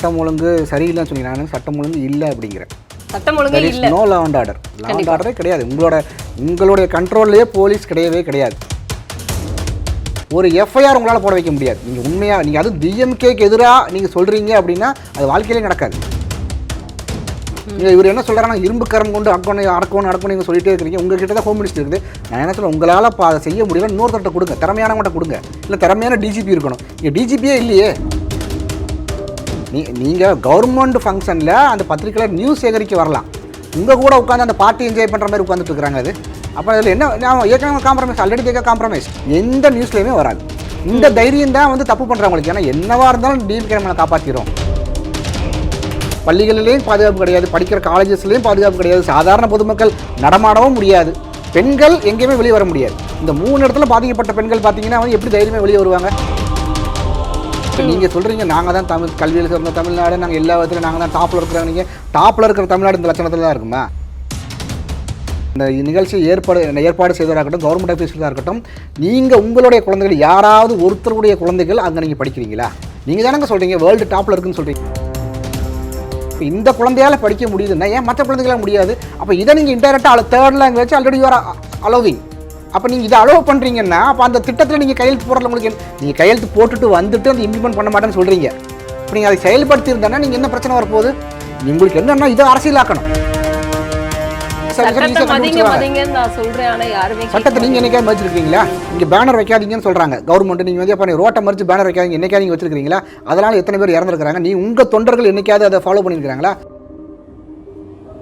சட்டம் ஒழுங்கு சரியில்லைன்னு சொன்னீங்க நான் சட்டம் ஒழுங்கு இல்லை அப்படிங்கிறேன். சட்டம் ஒழுங்கே இல்ல. No law and order law and ஆர்டரே கிடையாது. உங்களோட உங்களுடைய கண்ட்ரோல்லையே போலீஸ் கிடையவே கிடையாது. ஒரு எஃப்ஐஆர் உங்களால் போட வைக்க முடியாது. நீங்கள் உண்மையாக நீங்கள் அதுவும் டிஎம்கேக்கு எதிராக நீங்கள் சொல்கிறீங்க அப்படின்னா அது வாழ்க்கையிலே நடக்காது. நீங்கள் இவர் என்ன சொல்கிறாங்கன்னா இரும்பு கரம் கொண்டு அக்கணும் அடக்கணும் அடக்கணும் நீங்கள் சொல்லிட்டே இருக்கிறீங்க. உங்ககிட்ட தான் ஹோம் மினிஸ்டர் இருக்குது. நான் என்ன சொல்ல உங்களால் அதை செய்ய முடியல இன்னொருத்தர்கிட்ட கொடுங்க. திறமையானவங்கள்ட்ட கொடுங்க. இல்லை திறமையான டிஜிபி இருக்கணும். இங்கே டிஜிபியே இல்லையே. நீ நீங்கள் கவர்மெண்ட் ஃபங்க்ஷனில் அந்த பத்திரிக்கையில் நியூஸ் சேகரிக்க வரலாம். உங்கள் கூட உட்காந்து அந்த பார்ட்டி என்ஜாய் பண்ணுற மாதிரி உட்காந்துட்டு இருக்கிறாங்க அது. அப்போ அதில் என்ன ஏற்கனவே காம்ப்ரமைஸ் ஆல்ரெடி தேக்க காம்ப்ரமைஸ் எந்த நியூஸ்லையுமே வராது. இந்த தைரியம் தான் வந்து தப்பு பண்ணுறவங்களுக்கு ஏன்னா என்னவா இருந்தாலும் டிஎம்கே நம்மளை காப்பாற்றிடும் பள்ளிகளிலேயும் பாதுகாப்பு கிடையாது படிக்கிற காலேஜஸ்லேயும் பாதுகாப்பு கிடையாது. சாதாரண பொதுமக்கள் நடமாடவும் முடியாது. பெண்கள் எங்கேயுமே வெளியே வர முடியாது. இந்த மூணு இடத்துல பாதிக்கப்பட்ட பெண்கள் பார்த்தீங்கன்னா வந்து எப்படி தைரியமாக வெளியே வருவாங்க? இப்போ நீங்கள் சொல்கிறீங்க நாங்கள் தான் தமிழ் கல்வியில் சிறந்த தமிழ்நாடு நாங்கள் எல்லா விதத்துலையும் நாங்கள் தான் டாப்பில் இருக்கிறாங்க நீங்கள் டாப்பில் இருக்கிற தமிழ்நாடு இந்த லட்சணத்தில் தான் இருக்குமா? இந்த நிகழ்ச்சி ஏற்பாடு ஏற்பாடு செய்வதாக இருக்கட்டும் கவர்மெண்ட் ஆஃபீஸராக இருக்கட்டும் நீங்கள் உங்களுடைய குழந்தைகள் யாராவது ஒருத்தருடைய குழந்தைகள் அங்கே நீங்கள் படிக்கிறீங்களா? நீங்கள் தானங்க சொல்கிறீங்க வேர்ல்டு டாப்பில் இருக்குன்னு சொல்கிறீங்க இப்போ இந்த குழந்தையால் படிக்க முடியுதுன்னா ஏன் மற்ற குழந்தைகளால் முடியாது? அப்போ இதை நீங்கள் இன்டெரக்டாக third language already you're allowing அப்போ நீங்கள் இதை அலோவ் பண்ணுறீங்கன்னா அப்போ அந்த திட்டத்தில் நீங்கள் கையெழுத்து போடுறது உங்களுக்கு நீங்கள் கையெழுத்து போட்டுட்டு வந்துட்டு அதை இம்ப்ளிமெண்ட் பண்ண மாட்டேன்னு சொல்கிறீங்க இப்போ நீங்கள் அதை செயல்படுத்தி இருந்தாங்கன்னா நீங்கள் என்ன பிரச்சனை வரப்போகுது? உங்களுக்கு என்னன்னா இதை அரசியலாக்கணும். சட்டத்தை நீங்கள் என்னைக்கா வச்சிருக்கீங்களா இங்கே பேனர் வைக்காதீங்கன்னு சொல்கிறாங்க கவர்மெண்ட் நீங்கள் வந்து அப்போ ரோட்டை மறிச்சு பேனர் வைக்காதீங்க. என்னைக்கா நீங்கள் வச்சிருக்கீங்களா அதனால் எத்தனை பேர் இறந்துருக்காங்க நீ உங்கள் தொண்டர்கள் என்னைக்காவது அதை ஃபாலோ பண்ணியிருக்காங்களா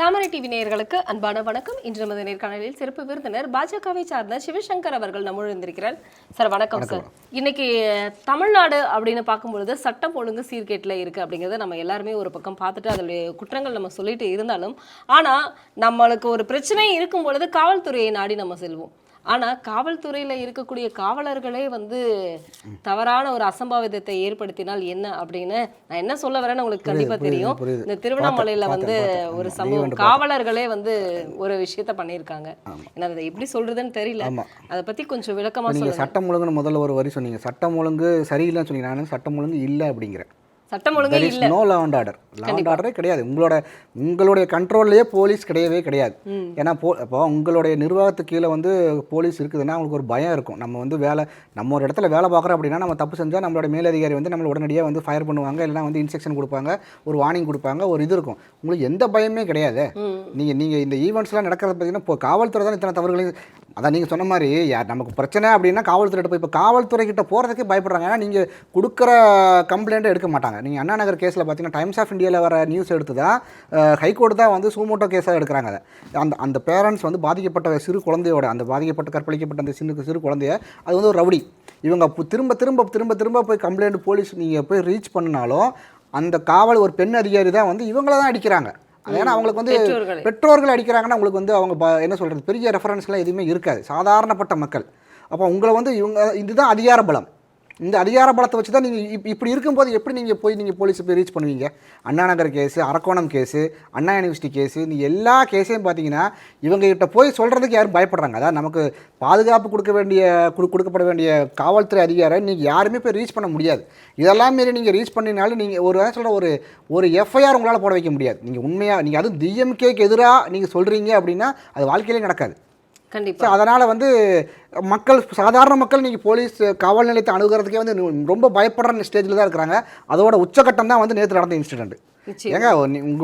தாமரை டிவி நேயர்களுக்கு அன்பான வணக்கம். இன்று நமது நேர்காணலில் சிறப்பு விருந்தினர் பாஜகவை சார்ந்த சிவசங்கர் அவர்கள் நம்முடன் இருந்திருக்கிறார் சார் வணக்கம் சார். இன்னைக்கு தமிழ்நாடு அப்படின்னு பார்க்கும்பொழுது சட்டம் ஒழுங்கு சீர்கேட்டில் இருக்கு அப்படிங்கிறத நம்ம எல்லாருமே ஒரு பக்கம் பார்த்துட்டு அதனுடைய குற்றங்கள் நம்ம சொல்லிட்டு இருந்தாலும் ஆனா நம்மளுக்கு ஒரு பிரச்சனை இருக்கும் பொழுது காவல்துறையை நாடி நம்ம செல்வோம். ஆனா காவல்துறையில இருக்கக்கூடிய காவலர்களே வந்து தவறான ஒரு அசம்பாவிதத்தை ஏற்படுத்தினால் என்ன அப்படின்னு நான் என்ன சொல்ல வரேன்னு உங்களுக்கு கண்டிப்பா புரியுது, தெரியும். இந்த திருவண்ணாமலையில வந்து. ஒரு சம்பவம் வந்து காவலர்களே வந்து ஒரு விஷயத்த பண்ணியிருக்காங்க. என்ன அதை எப்படி சொல்றதுன்னு தெரியல. அதை பத்தி கொஞ்சம் விளக்கமா நீங்கள் சொல்லுங்க. சட்டம் ஒழுங்குன்னு முதல்ல ஒரு வரி சொன்னீங்க. சட்டம் ஒழுங்கு சரியில்லைன்னு சொன்னீங்க. நான் சட்டம் ஒழுங்கு இல்லை அப்படிங்கிறேன் சட்டம் ஒழுங்கே இல்ல. No law and order law and ஆர்டரே கிடையாது. உங்களோட உங்களுடைய கண்ட்ரோல்லையே போலீஸ் கிடையவே கிடையாது. ஏன்னா போ இப்போ உங்களுடைய நிர்வாகத்துக்கு கீழே வந்து போலீஸ் இருக்குதுன்னா அவங்களுக்கு ஒரு பயம் இருக்கும். நம்ம வந்து வேலை நம்ம ஒரு இடத்துல வேலை பார்க்குறோம் அப்படின்னா நம்ம தப்பு செஞ்சால் நம்மளோட மேலதிகாரி வந்து நம்மளை உடனடியாக வந்து ஃபயர் பண்ணுவாங்க இல்லைனா வந்து இன்ஸ்ட்ரக்ஷன் கொடுப்பாங்க ஒரு வார்னிங் கொடுப்பாங்க ஒரு இது இருக்கும். உங்களுக்கு எந்த பயமே கிடையாது. நீங்கள் நீங்கள் இந்த ஈவெண்ட்ஸ்லாம் நடக்கிறது பார்த்தீங்கன்னா இப்போ காவல்துறை தான் இத்தனை தவறுகளையும் அதான் நீங்கள் சொன்ன மாதிரி யார் நமக்கு பிரச்சனை அப்படின்னா காவல்துறையிட்ட போய் இப்போ காவல்துறை கிட்ட போகிறதுக்கே பயப்படுறாங்க. ஏன்னா நீங்கள் கொடுக்குற கம்ப்ளைண்ட்டை எடுக்க மாட்டாங்க. நீங்கள் அண்ணா நகர் கேஸில் பார்த்தீங்கன்னா டைம்ஸ் ஆஃப் இந்தியாவில் வர நியூஸ் எடுத்து தான் ஹைகோர்ட் தான் வந்து சூமோட்டோ கேஸாக எடுக்கிறாங்க அதை. அந்த அந்த பேரண்ட்ஸ் வந்து பாதிக்கப்பட்ட சிறு குழந்தையோட அந்த பாதிக்கப்பட்ட கற்பழிக்கப்பட்ட அந்த சின்ன சிறு குழந்தைய அது வந்து ஒரு ரவுடி. இவங்க திரும்ப திரும்ப திரும்ப திரும்ப போய் கம்ப்ளைண்ட் போலீஸ் நீங்கள் போய் ரீச் பண்ணினாலும் அந்த காவல் ஒரு பெண் அதிகாரி தான் வந்து இவங்கள தான் அடிக்கிறாங்க. ஏன்னா அவங்களுக்கு வந்து பெற்றோர்களை. அடிக்கிறாங்கன்னா உங்களுக்கு வந்து அவங்க என்ன சொல்கிறது பெரிய ரெஃபரன்ஸ்லாம் எதுவுமே இருக்காது. சாதாரணப்பட்ட மக்கள். அப்போ உங்களை வந்து இவங்க இதுதான் அதிகார பலம். இந்த அதிகார பலத்தை வச்சு தான் நீங்கள் இப் இப்படி இருக்கும்போது எப்படி நீங்கள் போய் நீங்கள் போலீஸை போய் ரீச் பண்ணுவீங்க? Anna Nagar case Arakkonam case Anna university case இந்த எல்லா கேஸையும் பார்த்தீங்கன்னா இவங்ககிட்ட போய் சொல்கிறதுக்கு யாரும் பயப்படுறாங்க. அதாவது நமக்கு பாதுகாப்பு கொடுக்க வேண்டிய கொடுக்கப்பட வேண்டிய காவல்துறை அதிகாரம் நீங்கள் யாருமே போய் ரீச் பண்ண முடியாது. இதெல்லாம் மாரி நீங்கள் ரீச் பண்ணினாலும் நீங்கள் ஒரு சொல்கிற ஒரு ஒரு எஃப்ஐஆர் உங்களால் போட வைக்க முடியாது. நீங்கள் உண்மையாக நீங்கள் அதுவும் டிஎம்கேக்கு எதிராக நீங்கள் சொல்கிறீங்க அப்படின்னா அது வாழ்க்கையிலே நடக்காது. கண்டிப்பா. ஸோ அதனால் வந்து மக்கள் சாதாரண மக்கள் நீங்கள் போலீஸ் காவல் நிலையத்தை அணுகிறதுக்கே வந்து ரொம்ப பயப்படுற ஸ்டேஜில் தான் இருக்கிறாங்க. அதோட உச்சகட்டம் தான் வந்து நேற்று நடந்த இன்சிடென்ட் ஏங்க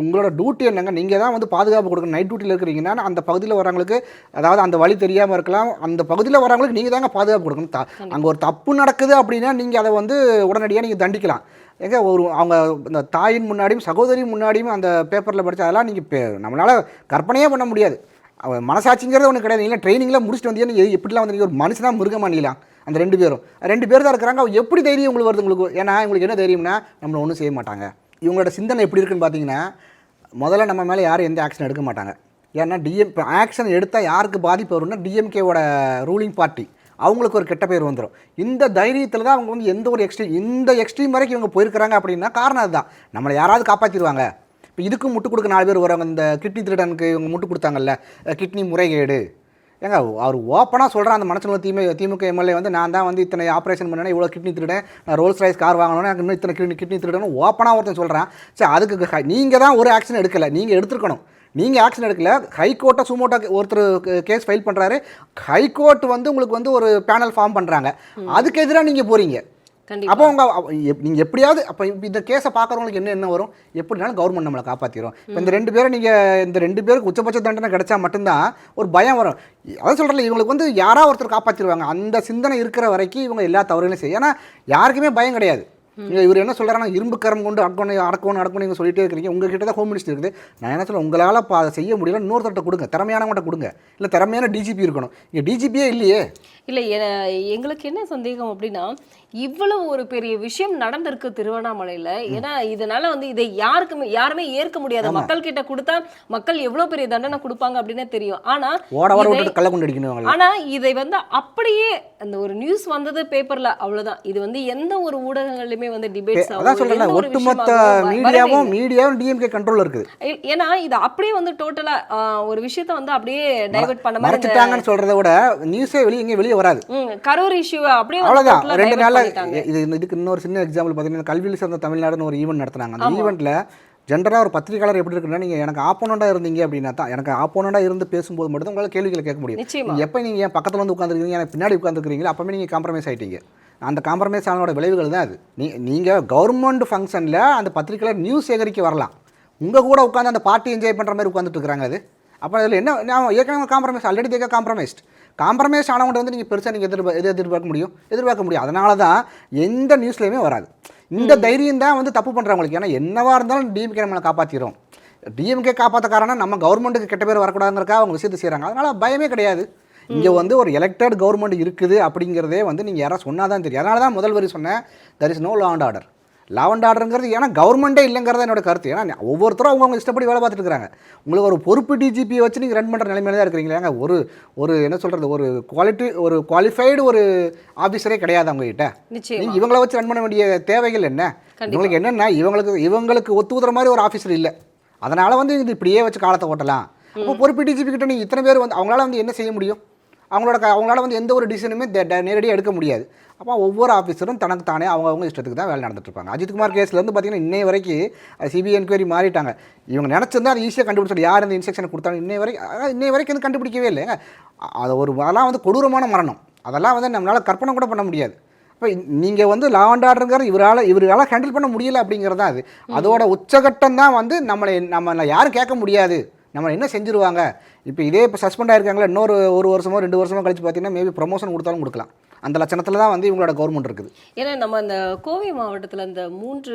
உங்களோட டியூட்டி என்னங்க? நீங்கள் தான் வந்து பாதுகாப்பு கொடுக்கணும். நைட் டியூட்டியில் இருக்கிறீங்கன்னா அந்த பகுதியில் வரவங்களுக்கு அதாவது அந்த வழி தெரியாமல் இருக்கலாம் அந்த பகுதியில் வரவங்களுக்கு நீங்கள் தாங்க பாதுகாப்பு கொடுக்கணும். த அங்கே ஒரு தப்பு நடக்குது அப்படின்னா நீங்கள் அதை வந்து உடனடியாக நீங்கள் தண்டிக்கலாம். ஏங்க ஒரு அவங்க இந்த தாயின் முன்னாடியும் சகோதரி முன்னாடியும் அந்த பேப்பரில் படிச்ச அதெல்லாம் நீங்கள் நம்மளால் கற்பனையே பண்ண முடியாது. அவன் மனசாட்சிங்கிறது ஒன்று கிடையாது. இல்லை ட்ரைனிங்கில் முடிச்சுட்டு வந்தீங்க எப்படிலாம் எப்படிலாம் நீங்கள் ஒரு மனுஷனா மிருகமா நீலாம் அந்த ரெண்டு பேரும். ரெண்டு பேர் தான் இருக்கிறாங்க. அவங்க எப்படி தைரியம் உங்களுக்கு வருது உங்களுக்கு? ஏன்னா இவங்களுக்கு என்ன தைரியம்னா நம்மளை ஒன்றும் செய்ய மாட்டாங்க. இவங்களோட சிந்தனை எப்படி இருக்குன்னு பார்த்தீங்கன்னா முதல்ல நம்ம மேலே யாரும் எந்த ஆக்ஷன் எடுக்க மாட்டாங்க. ஏன்னா டிஎம் இப்போ ஆக்ஷன் எடுத்தால் யாருக்கு பாதிப்பு வரும்னா டிஎம்கேவோட ரூலிங் பார்ட்டி அவங்களுக்கு ஒரு கெட்ட பேர் வந்துடும் இந்த தைரியத்தில் தான் அவங்க வந்து எந்த ஒரு எக்ஸ்ட்ரீம் இந்த எக்ஸ்ட்ரீம் வரைக்கும் இவங்க போயிருக்கிறாங்க அப்படின்னா காரணம் அதுதான். நம்மளை யாராவது காப்பாற்றிடுவாங்க இப்போ இதுக்கும் முட்டு கொடுக்க நாலு பேர் வருவாங்க இந்த கிட்னி திருடனுக்கு இவங்க முட்டு கொடுத்தாங்கல்ல கிட்னி முறைகேடு. ஏங்க அவர் ஓப்பனாக சொல்கிறேன் அந்த மனசுல திமு திமுக எம்எல்ஏ வந்து நான் தான் வந்து இத்தனை ஆப்ரேஷன் பண்ணேன் இவ்வளோ கிட்னி திருடேன் நான் ரோல்ஸ் ரைஸ் கார் வாங்கணும் எனக்கு இன்னும் இத்தனை கிட்னி கிட்னி திருடணும் ஓப்பனாக ஒருத்தன் சொல்கிறேன் சரி அதுக்கு நீங்கள் தான் ஒரு ஆக்ஷன் எடுக்கலை நீங்கள் எடுத்துருக்கணும். நீங்கள் ஆக்ஷன் எடுக்கல ஹைகோர்ட்டை சுமோட்டா ஒருத்தர் கேஸ் ஃபைல் பண்ணுறாரு ஹைகோர்ட் வந்து உங்களுக்கு வந்து ஒரு பேனல் ஃபார்ம் பண்ணுறாங்க அதுக்கு எதிராக நீங்கள் போகிறீங்க அப்போ உங்க நீங்கள் எப்படியாவது அப்போ இந்த கேஸை பார்க்குறவங்களுக்கு என்ன என்ன வரும்? எப்படினாலும் கவர்மெண்ட் நம்மளை காப்பாற்றிடும் இப்போ இந்த ரெண்டு பேரும் நீங்கள் இந்த ரெண்டு பேருக்கு உச்சபட்ச தண்டனை கிடைச்சா மட்டும்தான் ஒரு பயம் வரும். அதான் சொல்கிறேன் இவங்களுக்கு வந்து யாராவது ஒருத்தர் காப்பாற்றிடுவாங்க அந்த சிந்தனை இருக்கிற வரைக்கும் இவங்க எல்லா தவறுகளையும் செய்யும். ஏன்னா யாருக்குமே பயம் கிடையாது. நீங்க இவர் என்ன சொல்கிறாங்கன்னா இரும்பு கரம் கொண்டு அடக்கணும் அடக்கணும் அடக்கணும் நீங்கள் சொல்லிட்டே இருக்கிறீங்க. உங்ககிட்ட தான் ஹோம் மினிஸ்டர் இருக்குது. நான் என்ன சொல்ல உங்களால் பா செய்ய முடியல இன்னொருத்தர்கிட்ட கொடுங்க. திறமையானவங்கள்ட்ட கொடுங்க. இல்லை திறமையான டிஜிபி இருக்கணும். இங்கே டிஜிபியே இல்லையே. இல்ல எங்களுக்கு என்ன சந்தேகம் அப்படின்னா இவ்வளவு ஒரு பெரிய விஷயம் நடந்திருக்கு திருவண்ணாமலையில. ஏன்னா இதனால வந்து இதை யாருக்குமே யாருமே ஏற்க முடியாது. மக்கள் கிட்ட கொடுத்தா மக்கள் எவ்வளவு பெரிய தண்டனை கொடுப்பாங்க அப்படின்னு தெரியும். ஆனா ஆனா இதை வந்து அப்படியே அந்த ஒரு நியூஸ் வந்தது பேப்பர்ல அவ்வளவுதான். இது வந்து எந்த ஒரு ஊடகங்கள்லயுமே வந்து டிபேட்ஸ் சொல்கிறேன் ஒட்டுமொத்த மீடியாவும் மீடியாவும் டிஎம்கே கண்ட்ரோலில் இருக்குது. ஏன்னா இது அப்படியே வந்து டோட்டலா ஒரு விஷயத்த வந்து அப்படியே டைவர்ட் பண்ண மாதிரி சொல்கிறத விட நியூஸே வெளியே எங்கேயும் வெளியே வராது. கரூர் இஷ்யூ அப்படியே அவ்வளோதான் ரெண்டு நாள்ல. இது இதுக்கு இன்னொரு சின்ன எக்ஸாம்பிள் பார்த்தீங்கன்னா கல்வியில் சேர்ந்த தமிழ்நாடுன்னு ஒரு ஈவெண்ட் நடத்துனாங்க. அந்த ஈவெண்ட்டில் ஜென்ரலாக ஒரு பத்திரிகையாளர் எப்படி இருக்குன்னா நீங்கள் எனக்கு ஆப்போனண்டாக இருந்தீங்க அப்படின்னா தான் எனக்கு ஆப்போனண்டாக இருந்து பேசும்போது மட்டும் உங்களால் கேள்விகளை கேட்க முடியும். எப்போ நீங்கள் என் பக்கத்தில் வந்து உட்காந்துருக்கீங்க எனக்கு பின்னாடி உட்காந்துருக்கீங்களா அப்போவே நீங்கள் காம்ப்ரமைஸ் ஆயிட்டீங்க. அந்த காம்ப்ரமைஸ் ஆனோட விளைவுகள் தான் அது. நீ நீங்கள் கவர்மெண்ட் ஃபங்க்ஷனில் அந்த பத்திரிக்கையாளர் நியூஸ் சேகரிக்க வரலாம். உங்கள் கூட உட்காந்து அந்த பார்ட்டி என்ஜாய் பண்ணுற மாதிரி உட்காந்துட்டு இருக்காங்க அது. அப்போ அதில் என்ன நான் ஏற்கனவே காம்ப்ரமைஸ் ஆல்ரெடி தேக்க காம்ப்ரமைஸ்ட் காம்ப்ரமைஸ் ஆனவங்க வந்து நீங்கள் பெருசாக நீங்கள் எதிர்பார்க்க எது எதிர்பார்க்க முடியும்? எதிர்பார்க்க முடியும். அதனால தான் எந்த நியூஸ்லையுமே வராது. இந்த தைரியம் தான் வந்து தப்பு பண்ணுறவங்களுக்கு ஏன்னா என்னவா இருந்தாலும் டிஎம்கே நம்மளை காப்பாற்றிடும் டிஎம்கே காப்பாற்ற காரணம் நம்ம கவர்மெண்ட்டுக்கு கெட்ட பேர் வரக்கூடாதுங்கிறக்காக அவங்க விஷயத்தை செய்கிறாங்க அதனால பயமே கிடையாது. இங்கே வந்து ஒரு எலெக்டட் கவர்மெண்ட் இருக்குது அப்படிங்கிறதே வந்து நீங்கள் யாராவது சொன்னால் தான் தெரியும். அதனால தான் முதல் வரி சொன்னேன் there is no law and order law and ஆர்டருங்கிறது ஏன்னா கவர்மெண்ட்டே இல்லைங்கிறத என்னோட கருத்து. ஏன்னா ஒவ்வொருத்தரும் அவங்கவுங்க இஷ்டப்படி வேலை பார்த்துட்டு இருக்காங்க உங்களுக்கு ஒரு பொறுப்பு டிஜிபி வச்சு நீங்கள் ரன் பண்ணுற நிலைமையில தான் இருக்கிறீங்களா ஒரு ஒரு என்ன சொல்கிறது ஒரு குவாலிட்டி ஒரு குவாலிஃபைடு ஒரு ஆஃபீஸரே கிடையாது அவங்ககிட்ட. நிச்சயமா. நீங்க இவங்கள வச்சு ரன் பண்ண வேண்டிய தேவைகள் என்ன? இவங்களுக்கு என்னென்ன இவங்களுக்கு இவங்களுக்கு ஒத்து ஊதுற மாதிரி ஒரு ஆஃபீஸர் இல்லை. அதனால வந்து இது இப்படியே வச்சு காலத்தை ஓட்டலாம். அப்போ பொறுப்பு டிஜிபி கிட்ட நீங்க இத்தனை பேர் வந்து அவங்களால வந்து என்ன செய்ய முடியும்? அவங்களோட க- அவங்களால வந்து எந்த ஒரு டிசிஷனுமே நேரடியாக எடுக்க முடியாது. அப்போ ஒவ்வொரு ஆஃபீஸரும் தனக்கு தானே அவங்கவுங்க இஷ்டத்துக்கு தான் வேலை நடந்துட்டு இருப்பாங்க அஜித்குமார் கேஸ்லேருந்து பார்த்தீங்கன்னா இன்னை வரைக்கும் சிபிஐ என்கொயரி மாறிட்டாங்க. இவங்க நினச்சிருந்தா அதை ஈஸியாக கண்டுபிடிச்சிட்டு யார் இந்த இன்ஸ்ட்ரக்ஷன் கொடுத்தாங்க இன்னை வரைக்கும் இன்னை வரைக்கும் வந்து கண்டுபிடிக்கவே இல்லைங்க. அது ஒரு அதெல்லாம் வந்து கொடூரமான மரணம். அதெல்லாம் வந்து நம்மளால் கற்பனை கூட பண்ண முடியாது. இப்போ நீங்கள் வந்து லா அண்ட் ஆர்டருங்கிற இவரால் இவரால் ஹேண்டில் பண்ண முடியல அப்படிங்கிறது தான் அது. அதோட உச்சகட்டம் தான் வந்து நம்மளை நம்மளை யாரும் கேட்க முடியாது. நம்ம என்ன செஞ்சுருவாங்க? இப்போ இதே இப்போ சஸ்பெண்ட் ஆயிருக்காங்களா இன்னொரு ஒரு வருஷமோ ரெண்டு வருஷமோ கழிச்சு பார்த்தீங்கன்னா மேபி ப்ரொமோஷன் கொடுத்தாலும் கொடுக்கலாம். அந்த லட்சணத்தில் தான் வந்து இவங்களோட கவர்மெண்ட் இருக்குது. ஏன்னா நம்ம இந்த கோவை மாவட்டத்துல இந்த மூன்று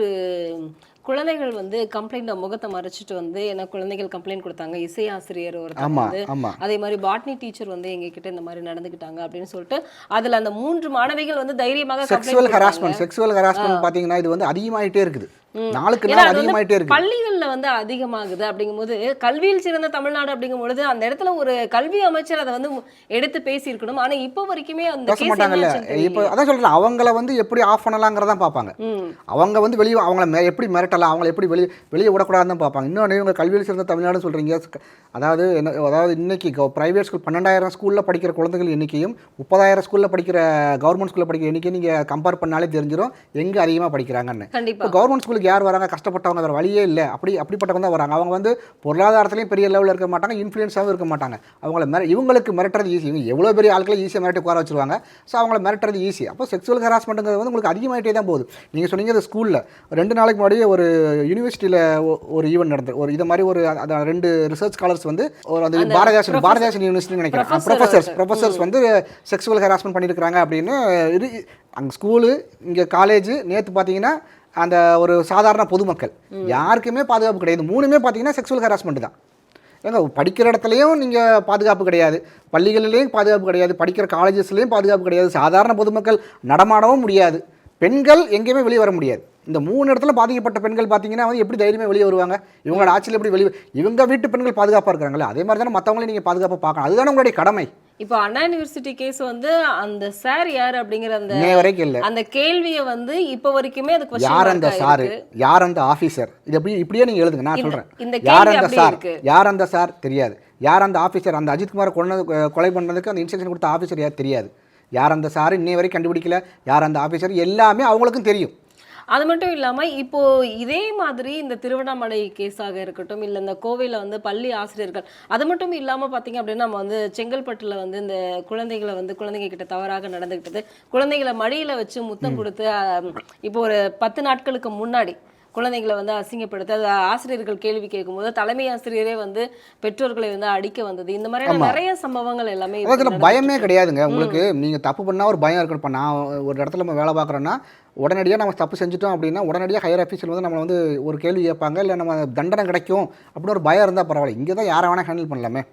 குழந்தைகள் வந்து கம்ப்ளைண்ட் முகத்தை மறைச்சிட்டு வந்து ஏன்னா குழந்தைகள் கம்ப்ளைண்ட் கொடுத்தாங்க. இசை ஆசிரியர் ஒருத்தர் ஆமாம் வந்து அதே மாதிரி பாட்னி டீச்சர் வந்து எங்க கிட்ட இந்த மாதிரி நடந்துக்கிட்டாங்க அப்படின்னு சொல்லிட்டு அதுல அந்த மூன்று மாணவிகள் வந்து தைரியமாக செக்ஸுவல் ஹராஸ்மெண்ட் செக்ஸுவல் ஹராஸ்மெண்ட் பார்த்தீங்கன்னா இது வந்து அதிகமாயிட்டே இருக்குது. நாளுக்கு நாள் அதிகமாயிட்டே இருக்குது பள்ளிகள்ல வந்து அதிகமாகுது அப்படிங்கும்போது கல்வியில் சிறந்த தமிழ்நாடு அப்படிங்கும் பொழுது அந்த இடத்துல ஒரு கல்வி அமைச்சர் அதை வந்து எடுத்து பேசியிருக்கணும். ஆனா இப்போ வரைக்குமே அந்த பேச மாட்டாங்கல்ல? இப்போ அதான் சொல்கிறேன் அவங்கள வந்து எப்படி ஆஃப் பண்ணலாங்கிறதான் பார்ப்பாங்க. அவங்க வந்து வெளியே அவங்கள எப்படி மிரட்டலாம்? அவங்கள எப்படி வெளியே வெளியே விடக்கூடாதுன்னு தான் பார்ப்பாங்க. இன்னொன்று இவங்க கல்வியில் சிறந்த தமிழ்நாடு சொல்கிறீங்க அதாவது என்ன அதாவது இன்னைக்கு ப்ரைவேட் ஸ்கூல் பன்னெண்டாயிரம் ஸ்கூலில் படிக்கிற குழந்தைகள் எண்ணிக்கையும் முப்பதாயிரம் ஸ்கூலில் படிக்கிற கவர்மெண்ட் ஸ்கூலில் படிக்கிற எண்ணிக்கையும் நீங்கள் கம்பேர் பண்ணாலே தெரிஞ்சிடும் எங்கே அதிகமாக படிக்கிறாங்கன்னு. கண்டிப்பா. கவர்மெண்ட் ஸ்கூலுக்கு யார் வராங்க கஷ்டப்பட்டவங்க வேறு வழியே இல்லை. அப்படி அப்படிப்பட்டவங்க தான் வராங்க. அவங்க வந்து பொருளாதாரத்துலையும் பெரிய லெவலில் இருக்க மாட்டாங்க இன்ஃப்ளூயன்ஸாகவும் இருக்க மாட்டாங்க. அவங்கள மிர இவங்களுக்கு மிரட்டுறது ஈஸி இவங்க எவ்வளோ பெரிய ஆட்களை ஈஸியாக மிரட்டி உட்கார வச்சிருவாங்க. ஸோ அவங்கள மிரட்டுறது ஈஸி அப்போ செக்ஸுவல் ஹராஸ்மெண்ட்டுங்கிறது வந்து உங்களுக்கு அதிகமாகிட்டே தான் போகுது. நீங்கள் சொன்னீங்க அது ஸ்கூலில் ரெண்டு நாளைக்கு முன்னாடி ஒரு யூனிவர்சிட்டியில் ஒரு ஈவெண்ட் நடந்தது. ஒரு இது மாதிரி ஒரு ரெண்டு ரிசர்ச் ஸ்காலர்ஸ் வந்து ஒரு அந்த அந்த பாரதிதாசன் professor- பாரதிதாசன் யூனிவர்சிட்டி நினைக்கிறேன். ஒருத்தர். ப்ரொஃபசர்ஸ் வந்து செக்ஸுவல் ஹராஸ்மெண்ட் பண்ணியிருக்கிறாங்க அப்படின்னு இது அங்கே ஸ்கூலு இங்கே காலேஜ் நேற்று பார்த்தீங்கன்னா அந்த ஒரு சாதாரண பொதுமக்கள். யாருக்குமே பாதுகாப்பு கிடையாது. மூணுமே பார்த்தீங்கன்னா செக்ஸுவல் ஹராஸ்மெண்ட் தான். ஏங்க படிக்கிற இடத்துலையும் நீங்கள் பாதுகாப்பு கிடையாது. பள்ளிகளிலையும் பாதுகாப்பு கிடையாது. படிக்கிற காலேஜஸ்லேயும் பாதுகாப்பு கிடையாது. சாதாரண பொதுமக்கள் நடமாடவும் முடியாது. பெண்கள் எங்கேயுமே வெளியே வர முடியாது. இந்த மூணு இடத்துல பாதிக்கப்பட்ட பெண்கள் பார்த்தீங்கன்னா வந்து எப்படி தைரியமே வெளியே வருவாங்க? இவங்களோட ஆட்சியில் எப்படி வெளியே இவங்க வீட்டு பெண்கள் பாதுகாப்பாக இருக்கிறாங்களே அதே மாதிரி தானே மற்றவங்களையும் நீங்கள் பாதுகாப்பாக பார்க்கணும். அதுதானே உங்களுடைய கடமை. இப்போ அண்ணா யூனிவர்சிட்டி கேஸ் வந்து அந்த சார் யார் அப்படிங்கிற அந்த இன்னைய வரைக்கும் இல்லை. அந்த கேள்வியை வந்து இப்போ வரைக்குமே அது question யார் அந்த சாரு. யார் அந்த ஆஃபீஸர் இது எப்படி இப்படியே நீங்கள் எழுதுங்க நான் சொல்கிறேன் இந்த யார் கேள்வி அந்த அப்படியே சார்? இருக்கு. யார் அந்த சார்? தெரியாது. யார் அந்த ஆஃபீஸர் அந்த அஜித்குமார் கொண்டு கொலை பண்ணதுக்கு அந்த இன்ஸ்ட்ரக்ஷன் கொடுத்த ஆஃபீஸர் யார்? தெரியாது. யார் அந்த சார்? இன்னை வரைக்கும் கண்டுபிடிக்கல. யார் அந்த ஆஃபீஸர் எல்லாமே அவங்களுக்கும் தெரியும். அது மட்டும் இல்லாம இப்போ இதே மாதிரி இந்த திருவண்ணாமலை கேஸாக இருக்கட்டும் இல்ல இந்த கோவையில வந்து பள்ளி ஆசிரியர்கள் அது மட்டும் இல்லாம பாத்தீங்க அப்படின்னா நம்ம வந்து செங்கல்பட்டுல வந்து இந்த குழந்தைகளை வந்து குழந்தைங்க கிட்ட தவறாக நடந்துக்கிட்டது குழந்தைகளை மடியில வச்சு முத்தம் கொடுத்து இப்போ ஒரு பத்து நாட்களுக்கு முன்னாடி குழந்தைகளை வந்து அசிங்கப்படுத்தி அது ஆசிரியர்கள் கேள்வி கேட்கும்போது தலைமை ஆசிரியரே வந்து பெற்றோர்களை வந்து அடிக்க வந்தது. இந்த மாதிரியான நிறைய சம்பவங்கள் எல்லாமே பயமே கிடையாதுங்க. உங்களுக்கு நீங்க தப்பு பண்ணா ஒரு பயம் இருக்கணும் இப்போ நான் ஒரு இடத்துல நம்ம வேலை பார்க்குறோன்னா உடனடியாக நம்ம தப்பு செஞ்சுட்டோம் அப்படின்னா உடனடியாக ஹையர் ஆஃபீஸில் வந்து நம்மளை வந்து ஒரு கேள்வி கேட்பாங்க. இல்லை நம்ம தண்டனை கிடைக்கும் அப்படின்னு ஒரு பயம் இருந்தால் பரவாயில்ல. இங்கே தான் யாரை வேணால் ஹேண்டில் பண்ணலாமே.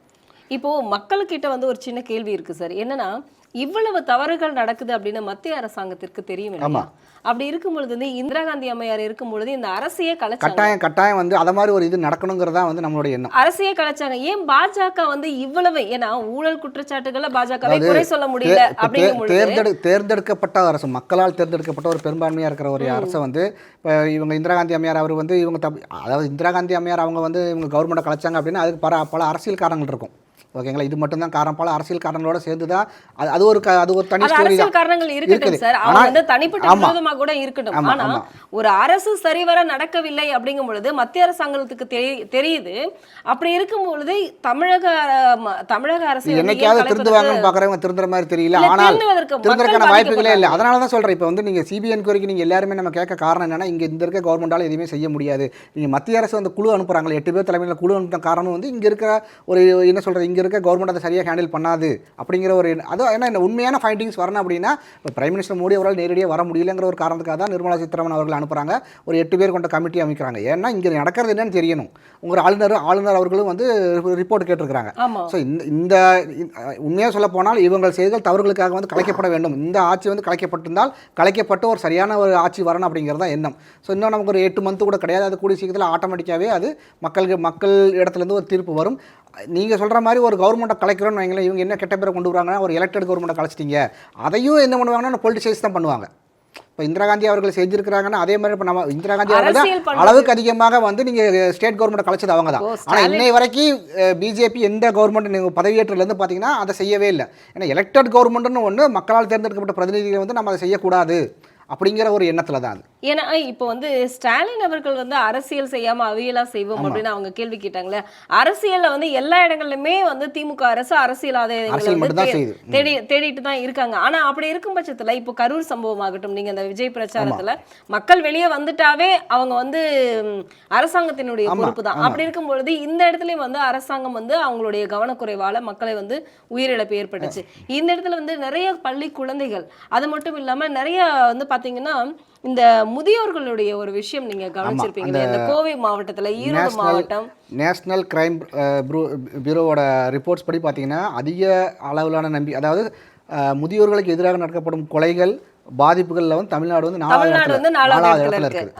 இப்போ மக்கள்கிட்ட வந்து ஒரு சின்ன கேள்வி இருக்கு சார். என்னன்னா இவ்வளவு தவறுகள் நடக்குது அப்படின்னு மத்திய அரசாங்கத்திற்கு தெரியும்? ஆமா. அப்படி இருக்கும் பொழுது வந்து இந்திரா காந்தி அம்மையார் இருக்கும் பொழுது இந்த அரசையே கலைச்சாங்க கட்டாயம் கட்டாயம் வந்து அதை மாதிரி ஒரு இது நடக்கணுங்கிறதா வந்து நம்மளுடைய எண்ணம் அரசையே கலைச்சாங்க ஏன் பாஜக வந்து இவ்வளவு ஏன்னா ஊழல் குற்றச்சாட்டுகளை பாஜகவை அதாவது குறை சொல்ல முடியல அப்படிங்கும் தேர்ந்தெடு தேர்ந்தெடுக்கப்பட்ட அரசு மக்களால் தேர்ந்தெடுக்கப்பட்ட ஒரு பெரும்பான்மையாக இருக்கிற ஒரு அரசை வந்து இப்போ இவங்க இந்திரா காந்தி அம்மையார் அவர் வந்து இவங்க தப்பு அதாவது இந்திரா காந்தி அம்மையார் அவங்க வந்து இவங்க கவர்மெண்ட்டை கலைச்சாங்க அப்படின்னா அதுக்கு பல பல அரசியல் காரணங்கள் இருக்கும் ஓகேங்களா? இது மட்டும்தான் காரணம். பல அரசியல் காரணங்களோட சேர்ந்து தான் அது அது ஒரு அது ஒரு தனி ஸ்டோரி அரசியல் தான். காரணங்கள் இருக்குது. சார். அவங்க வந்து தனிப்பட்ட. விரோதமா கூட இருக்கட்டும். ஆனா. ஒரு அரசு சரிவர நடக்கவில்லை அப்படிங்கும் பொழுது மத்திய அரசாங்கத்துக்கு தெரி- தெரியுது. அப்படி இருக்கும் பொழுது தமிழக தமிழக அரசு வந்து என்னைக்காவது திருந்துவாங்கன்னு பார்க்குறவங்க திருந்துற மாதிரி தெரியல. ஆனால் திருந்துறதுக்கான வாய்ப்புகளே இல்லை. அதனால தான் சொல்கிறேன் இப்போ வந்து நீங்கள் சிபிஐ என்கொயரிக்கு நீங்கள் எல்லாருமே நம்ம கேட்க காரணம் என்னன்னா இங்கே இந்த இருக்க கவர்மெண்டால் எதுவுமே செய்ய முடியாது. நீங்கள் மத்திய அரசு அந்த குழு அனுப்புகிறாங்களே எட்டு பேர் தலைமையில் குழு அனுப்புற காரணம் வந்து இங்கே இருக்கிற ஒரு என்ன சொல்கிறது இங்கே இருக்க கவர்மெண்ட் அதை சரியாக ஹேண்டில் பண்ணாது அப்படிங்கிற ஒரு அது ஏன்னா இந்த உண்மையான ஃபைண்டிங்ஸ் வரணும் அப்படின்னா இப்போ பிரைம் மினிஸ்டர் மோடி அவரால் நேரடியாக வர முடியலங்கிற ஒரு காரணத்துக்காக தான் நிர்மலா சீதாராமன் அவர்கள் அனுப்புகிறாங்க ஒரு எட்டு பேர் கொண்ட கமிட்டி அமைக்கிறாங்க. ஏன்னா இங்கே நடக்கிறது என்னன்னு தெரியணும். உங்கள் ஆளுநர் ஆளுநர் அவர்களும் வந்து ரிப்போர்ட் கேட்டிருக்கிறாங்க. ஸோ இந்த இந்த உண்மையாக சொல்ல போனால் இவங்கள் செய்திகள் தவறுகளுக்காக வந்து கலைக்கப்பட வேண்டும். இந்த ஆட்சி வந்து கலைக்கப்பட்டிருந்தால் கலைக்கப்பட்டு ஒரு சரியான ஒரு ஆட்சி வரணும் அப்படிங்கிறது தான் எண்ணம். ஸோ இன்னும் நமக்கு ஒரு எட்டு மந்த்து கூட கிடையாது. அது கூடிய சீக்கிரத்தில் ஆட்டோமேட்டிக்காகவே அது மக்களுக்கு மக்கள் இடத்துலேருந்து ஒரு தீர்ப்பு வரும். நீங்கள் சொல்கிற மாதிரி ஒரு கவர்மெண்ட்டை கலைக்கிறோன்னு வைங்களேன் இவங்க என்ன கெட்ட பேரை கொண்டு வராங்கன்னா ஒரு எலெக்டட் கவர்மெண்ட்டை கலைச்சிட்டீங்க. அதையும் என்ன பண்ணுவாங்கன்னா பொலிட்டிசைஸ் தான் பண்ணுவாங்க. இப்போ இந்திரா காந்தி அவர்கள் செஞ்சிருக்கிறாங்கன்னா அதே மாதிரி இப்போ நம்ம இந்திரா காந்தி அவர்கள் தான் அளவுக்கு அதிகமாக வந்து நீங்கள் ஸ்டேட் கவர்மெண்ட் கலைச்சது அவங்க தான். ஆனால் இன்னை வரைக்கும் பிஜேபி எந்த கவர்மெண்ட் நீங்கள் பதவியேற்றிலேருந்து பார்த்தீங்கன்னா அதை செய்யவே இல்லை. ஏன்னா எலெக்டட் கவர்மெண்ட்னு ஒன்று மக்களால் தேர்ந்தெடுக்கப்பட்ட பிரதிநிதிகள் வந்து நம்ம அதை செய்யக்கூடாது. அப்படிங்கிற ஒரு எண்ணத்தில் தான் அது. ஏன்னா இப்போ வந்து ஸ்டாலின் அவர்கள் வந்து அரசியல் செய்யாம அவியலா செய்வோம் அப்படின்னு அவங்க கேள்வி கேட்டாங்களே அரசியல்ல வந்து எல்லா இடங்கள்லயுமே வந்து திமுக அரசு அரசியல் ஆதாயங்களை. தேடி தேடிட்டு தான் இருக்காங்க. ஆனா அப்படி இருக்கும் பட்சத்துல இப்போ கரூர் சம்பவம் ஆகட்டும் நீங்க அந்த விஜய் பிரச்சாரத்துல மக்கள் வெளியே வந்துட்டாவே அவங்க வந்து அரசாங்கத்தினுடைய பொறுப்பு தான். அப்படி இருக்கும் பொழுது இந்த இடத்துலயும் வந்து அரசாங்கம் வந்து அவங்களுடைய கவனக்குறைவால மக்களை வந்து உயிரிழப்பு ஏற்பட்டுச்சு. இந்த இடத்துல வந்து நிறைய பள்ளி குழந்தைகள் அது மட்டும் இல்லாம நிறைய வந்து பாத்தீங்கன்னா இந்த முதியோர்களுடைய ஒரு விஷயம் நீங்க கவனிச்சிருப்பீங்களே இந்த கோவை மாவட்டத்துல ஈரோடு மாவட்டம். நேஷ்னல் கிரைம் பியூரோவோட ரிப்போர்ட்ஸ் படி பார்த்தீங்கன்னா அதிக அளவிலான நம்பி அதாவது முதியோர்களுக்கு எதிராக நடக்கப்படும் கொலைகள் பாதிப்புகளில் வந்து தமிழ்நாடு வந்து தமிழ்நாடு வந்து நாலாவது இடத்துல இருக்கு.